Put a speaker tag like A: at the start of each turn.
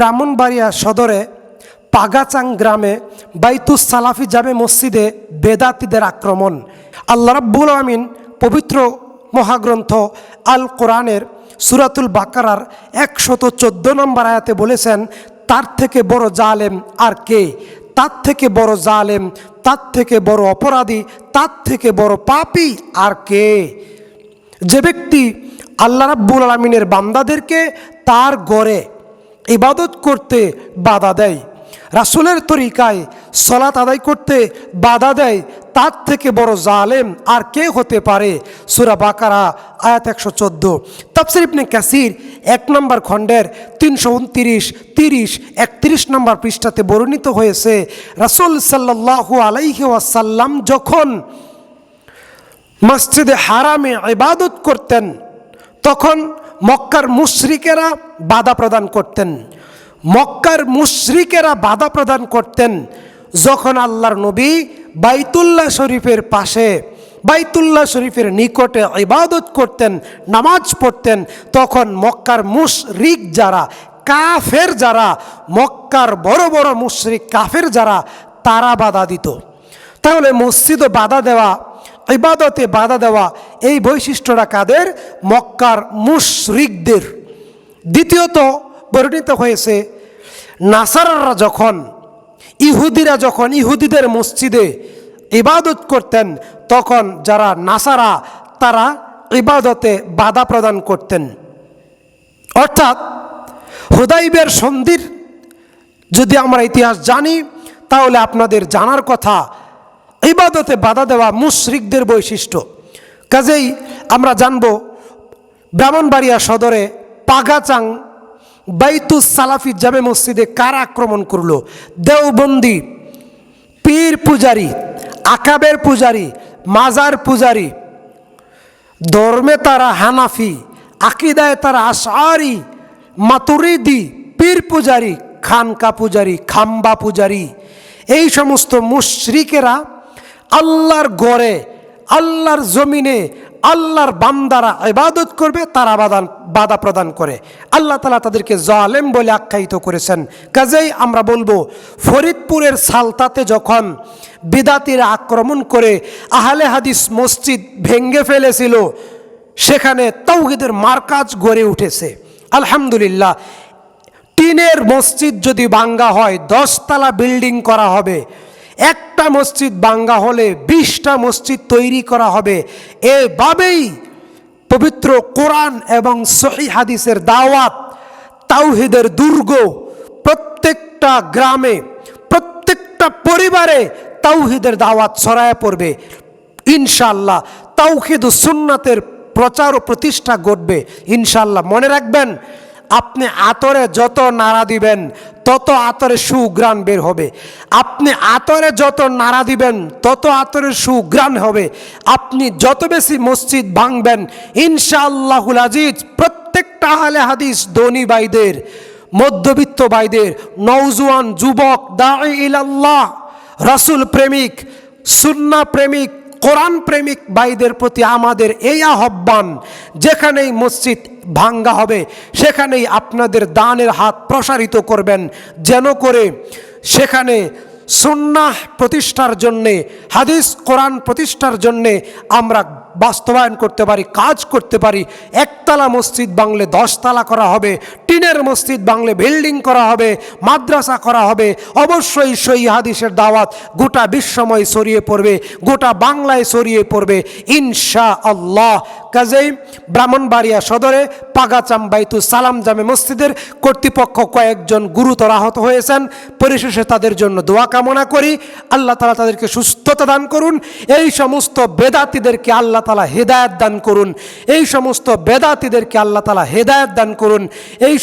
A: ব্রাহ্মণবাড়িয়া সদরে পাগাচাং গ্রামে বাইতুস সালাফি জামে মসজিদে বেদাতিদের আক্রমণ। আল্লাহ রাব্বুল আমিন পবিত্র মহাগ্রন্থ আল কোরআনের সুরাতুল বাকারার একশত চোদ্দ নম্বর আয়াতে বলেছেন, তার থেকে বড় জালেম আর কে? তার থেকে বড় জালেম, তার থেকে বড় অপরাধী, তার থেকে বড় পাপী আর কে? যে ব্যক্তি আল্লাহ রাব্বুল আলমিনের বান্দাদেরকে তার গড়ে ইবাদত করতে বাধা দেয়। রাসুলের তরিকায় সলাত আদায় করতে বাধা দেয়। তার থেকে বড় জালেম আর কে হতে পারে? সুরা বাকারা, আয়াত একশো চোদ্দ। তাফসির কাসির এক নম্বর খণ্ডের তিনশো উনতিরিশ, তিরিশ, একত্রিশ নম্বর পৃষ্ঠাতে বর্ণিত হয়েছে, রাসুল সাল্লাহু আলাইহি ওয়াসাল্লাম যখন মসজিদে হারামে ইবাদত করতেন, তখন মক্কার মুশরিকেরা বাধা প্রদান করতেন। মক্কার মুশরিকেরা বাধা প্রদান করতেন যখন আল্লাহর নবী বাইতুল্লাহ শরীফের পাশে, বাইতুল্লাহ শরীফের নিকটে ইবাদত করতেন, নামাজ পড়তেন, তখন মক্কার মুশরিক যারা, কাফের যারা, মক্কার বড় বড় মুশরিক কাফের যারা, তারা বাধা দিত। তাহলে মসজিদে বাধা দেওয়া ইবাদতে বাধা দেওয়া, এই বৈশিষ্ট্যটা কাদের? মক্কার মুশরিকদের। দ্বিতীয়ত বর্ণিত হয়েছে, নাসারারা যখন, ইহুদিরা যখন ইহুদিদের মসজিদে ইবাদত করতেন, তখন যারা নাসারা, তারা ইবাদতে বাধা প্রদান করতেন। অর্থাৎ, হুদাইবের সন্ধির, যদি আমরা ইতিহাস জানি, তাহলে আপনাদের জানার কথা ইবাদতে বাধা দেওয়া মুশরিকদের বৈশিষ্ট্য। কাজেই আমরা জানব, ব্রাহ্মণবাড়িয়া সদরে পাগাচাং বাইতুস সালাফি জামে মসজিদে কার আক্রমণ করল? দেওবন্দি, পীর পূজারি, আকাবের পূজারি, মাজার পূজারি, ধর্মে তারা হানাফি, আকিদায় তারা আশারি মাতুরিদি, পীর পূজারি, খানকা পূজারি, খাম্বা পূজারি, এই সমস্ত মুশরিকেরা আল্লাহর গড়ে আল্লাহর জমিনে, আল্লাহর বান্দারা ইবাদত করবে, তারা বাদান বাধা প্রদান করে। আল্লাহ তালা তাদেরকে জালেম বলে আখ্যায়িত করেছেন। কাজেই আমরা বলব, ফরিদপুরের সালতাতে যখন বিদাতিরা আক্রমণ করে আহলে হাদিস মসজিদ ভেঙ্গে ফেলেছিল, সেখানে তৌহিদের মার্কাজ গড়ে উঠেছে। আলহামদুলিল্লাহ, টিনের মসজিদ যদি বাঙ্গা হয়, দশতলা বিল্ডিং করা হবে। একটা মসজিদ বাঙ্গা হলে বিশটা মসজিদ তৈরি করা হবে। এভাবেই পবিত্র কোরআন এবং সহি হাদিসের দাওয়াত, তাওহিদের দুর্গ, প্রত্যেকটা গ্রামে, প্রত্যেকটা পরিবারে তাওহিদের দাওয়াত ছড়ায় পড়বে। ইনশাল্লাহ তাওহিদ সুন্নাতের প্রচার ও প্রতিষ্ঠা ঘটবে। ইনশাল্লাহ মনে রাখবেন আপনি আতরে যত নাড়া দিবেন, তত আতরে সুগ্রাণ বের হবে। আপনি আতরে যত নাড়া দিবেন, তত আতরের সুগ্রাণ হবে। আপনি যত বেশি মসজিদ ভাঙবেন, ইনশাআল্লাহুল আজিজ, প্রত্যেকটা আহলে হাদিস ধনী ভাইদের, মধ্যবিত্ত ভাইদের নৌজওয়ান যুবক, দাঈ ইলাল্লাহ, রাসূল প্রেমিক সুন্না প্রেমিক, কোরআন প্রেমিক ভাইদের প্রতি আমাদের এই আহ্বান, যেখানেই মসজিদ ভাঙ্গা হবে, সেখানেই আপনাদের দানের হাত প্রসারিত করবেন, যেন করে সেখানে সুন্নাহ প্রতিষ্ঠার জন্যে, হাদিস, কোরআন প্রতিষ্ঠার জন্যে আমরা বাস্তবায়ন করতে পারি, কাজ করতে পারি। একতলা মসজিদ বাংলে দশতলা করা হবে, টিনের মসজিদ বাংলে বিল্ডিং করা হবে, মাদ্রাসা করা হবে। অবশ্যই সই হাদিসের দাওয়াত গোটা বিশ্বময় ছড়িয়ে পড়বে, গোটা বাংলায় ছড়িয়ে পড়বে। ইনশা আল্লাহ কাজেই ব্রাহ্মণবাড়িয়া সদরে পাগাচাম বাইতু সালাম জামে মসজিদের কর্তৃপক্ষ কয়েকজন গুরুতর আহত হয়েছেন। পরিশেষে তাদের জন্য দোয়া কামনা করি। আল্লাহ তালা তাদেরকে সুস্থতা দান করুন। এই সমস্ত বেদাতিদেরকে আল্লাহ তালা হেদায়ত দান করুন। এই সমস্ত বেদাতিদেরকে আল্লাহ তালা হেদায়ত দান করুন। এই